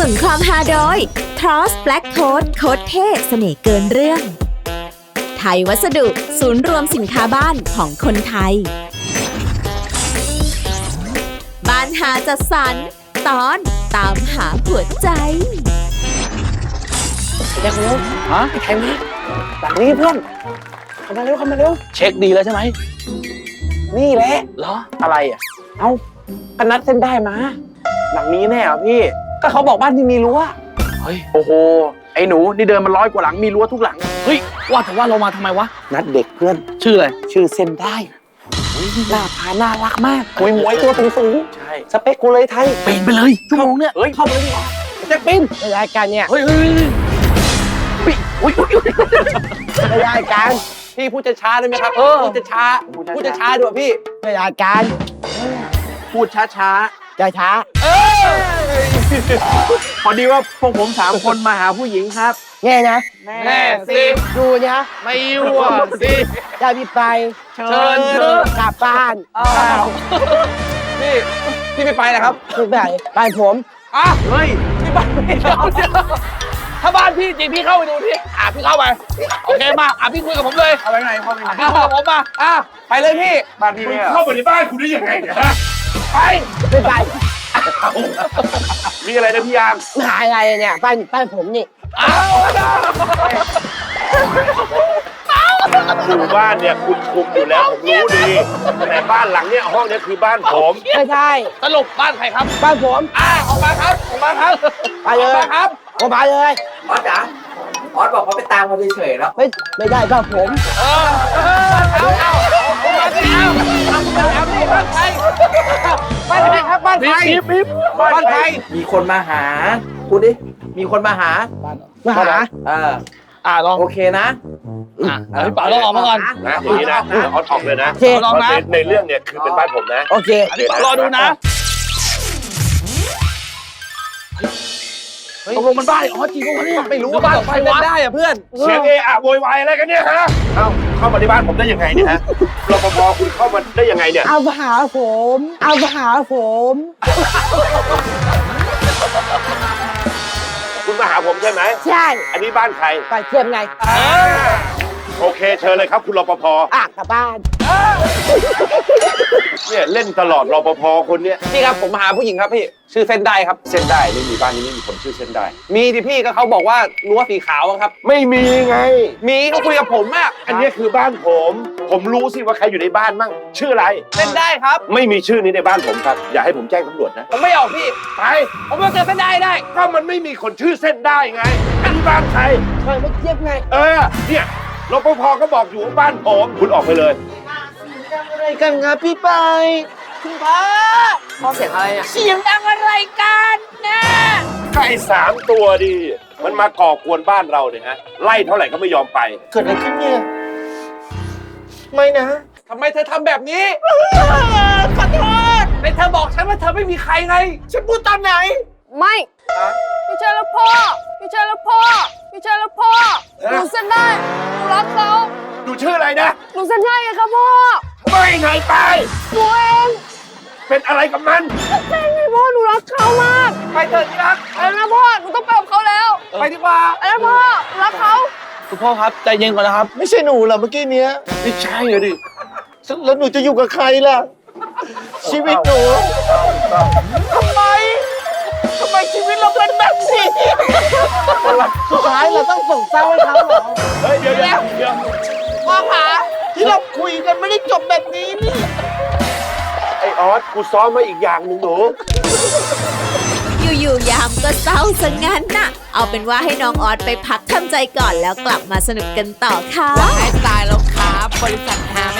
สนุนความฮาโดย ทรอสแบล็กโ o ดโค้ดเท่เสน่ห์เกินเรื่อง ไทยวัสดุศูนย์รวมสินค้าบ้านของคนไทย บ้านหาจัดสรรตอนตามหาหัวใจเร็วเร็วฮะใครวะหลังนี้เพื่อนเข้ามาเร็วเข้ามาเร็ว เช็คดีแล้วใช่ไหม นี่แหละ เหรอ อะไรอะ เอ้าก็นัดเส้นได้มา หลังนี้แน่เหรอพี่ ก็เขาบอกบ้านที่มีรั้วเฮ้ยโอ้โห ไอ้หนูนี่เดินมาร้อยกว่าหลังมีรั้วทุกหลัง เฮ้ยว่าแต่ว่าเรามาทำไมวะ นัดเด็กเพื่อน ชื่ออะไร ชื่อเส้นได้หน้าตาน่ารักมากมวยมวยตัวสูงสูงใช่ๆสเปคกูเลยไทยเป็นไปเลยชั่วโมงเนี้ยเฮ้ยเข้ามาเลยดีกว่าแจ็คปินรายการเนี่ยเฮ้ยเฮ้ยเฮ้ยอุ๊ยอุ๊ยอุ๊ยไม่ได้การพี่พูดจะช้าได้ไหมครับเออพูดจะช้าพูดจะช้าด้วยพี่ไม่ได้การพูดช้าช้าช้าช้า พอดีว่าพวกผมสามคนมาหาผู้หญิงครับแง่นะ แน่สิดูนะไม่ยั่วสิจะมีไปเชิญเถอะกลับบ้านพี่พี่ไม่ไปนะครับไม่ไปบ้านผมอะเฮ้ยพี่บ้านไม่เดี๋ยวเดี๋ยวถ้าบ้านพี่จริงพี่เข้าไปดูที่อะพี่เข้าไปโอเคมาอะพี่คุยกับผมเลยเอาไปไหนเข้าไปไหนอะพี่คุยกับผมมาอะไปเลยพี่บ้านพี่มึงเนี่ยเข้ามาในบ้านคุณได้ยังไงเนี่ยฮะไปไม่ไป มีอะไรนะพี่ยามมหาอะไรเนี่ยบ้านบ้านผมนี่อ้าวอยู่บ้านเนี่ยคุณคุมอยู่แล้วผมรู้ดีแต่บ้านหลังเนี่ยห้องเนี้คือบ้านผมไม่ใช่สรุปบ้านใครครับ บ้านผมอะออกมาครับออกมาครับไปเลยออกมาครับออกมาเลยออสจ๋าออสบอกเขาไปตามมาเฉยๆแล้วไม่ไม่ได้บ้านผมเออเอาเอา บ้านใครบิ๊บบิ๊บบ้านใครมีคนมาหาพูดดิมีคนมาหามาหาเอออะลองโอเคนะอะเอาพี่ป๋าลองออกมาก่อนนะอย่างนี้นะออดออกเลยนะโอเคลองนะเพราในในเรื่องเนี่ยคือเป็นบ้านผมนะโอเคอันนี้ป๋ารอดูนะตกลงมันบ้านอ๋อจริงปะวะเนี่ยไม่รู้ว่าบ้านใครเล่นได้อะเพื่อนเสียงเอะอะโวยวายอะไรกันเนี่ยฮะเอ้า เข้ามาในบ้านผมได้ยังไงเนี่ยฮะรปภคุณเข้ามาได้ยังไงเนี่ย เอามาหาผม เอามาหาผม คุณมาหาผมใช่ไหม ใช่ อันนี้บ้านใคร ไปเทียมไง โอเคเชิญเลยครับคุณรปภอะกลับบ้านเนี่ยเล่นตลอดรปภคนเนี้ยพี่ครับผมมาหาผู้หญิงครับพี่ชื่อเส้นได้ครับเส้นได้ไม่มีบ้านนี้ไม่มีคนชื่อเส้นได้ มีที่พี่ก็เขาบอกว่ารั้วสีขาวอะครับ ไม่มีไง มีเขาคุยกับผมอะอันเนี้ยคือบ้านผม ผมรู้สิว่าใครอยู่ในบ้านมั่งชื่ออะไร เส้นได้ครับ ไม่มีชื่อนี้ในบ้านผมครับ อย่าให้ผมแจ้งตำรวจนะผมไม่ออกพี่ ไปผมมาเจอเส้นได้ได้ ก็มันไม่มีคนชื่อเส้นได้ไงอันนี้บ้านใครใช่ไม่เทียบไง เออเนี่ย รปภก็บอกอยู่ว่าบ้านผมคุณออกไปเลย อะไรกันครับพี่ไปคุณพ่อพ่อเสียงอะไรเนี่ยเสียงดังอะไรกันนะไก่สามตัวดิมันมาก่อกวนบ้านเราเนี่ยฮะ ไล่เท่าไหร่ก็ไม่ยอมไป เกิดอะไรขึ้นเนี่ยไม่นะทำไมเธอทำแบบนี้ขอโทษในเธอบอกฉันว่าเธอไม่มีใครไง ฉันพูดตอนไหน ไม่ พี่เชยแล้วพ่อพี่เชยแล้วพ่อพี่เชยแล้วพ่อหนูเส้นได้ หนูรักเขาดูชื่ออะไรนะ หนูเส้นได้ไงครับพ่อ ไม่ไงไป หนูเองเป็นอะไรกับมันเป็นไงพ่อ หนูรักเขามากไปเถอะที่รัก อะไรนะพ่อ หนูต้องไปกับเขาแล้วไปดีกว่า อะไรนะพ่อหนูรักเขา คุณพ่อครับใจเย็นก่อนนะครับ ไม่ใช่หนูเหรอเมื่อกี้เนี้ยไม่ใช่เลยดิ แล้วหนูจะอยู่กับใครล่ะ ชีวิตหนูทำไมทำไม ชีวิตเราเป็นแบบนี้สุดท้ายเราต้องส่งเศร้าให้เขาเหรอเฮ้ยเดี๋ยวเดี๋ยวเดี๋ยวพ่อขาที่เราคุยกันไม่ได้จบแบบนี้นี่ไอออสกูซ้อมมาอีกอย่างหนึ่งหนูอยู่ๆยามก็เศร้าซะงั้นน่ะ เอาเป็นว่าให้น้องออสไปพักทำใจก่อนแล้วกลับมาสนุกกันต่อค่ะให้ตายแล้วครับบริษัทหาไม่จำกัด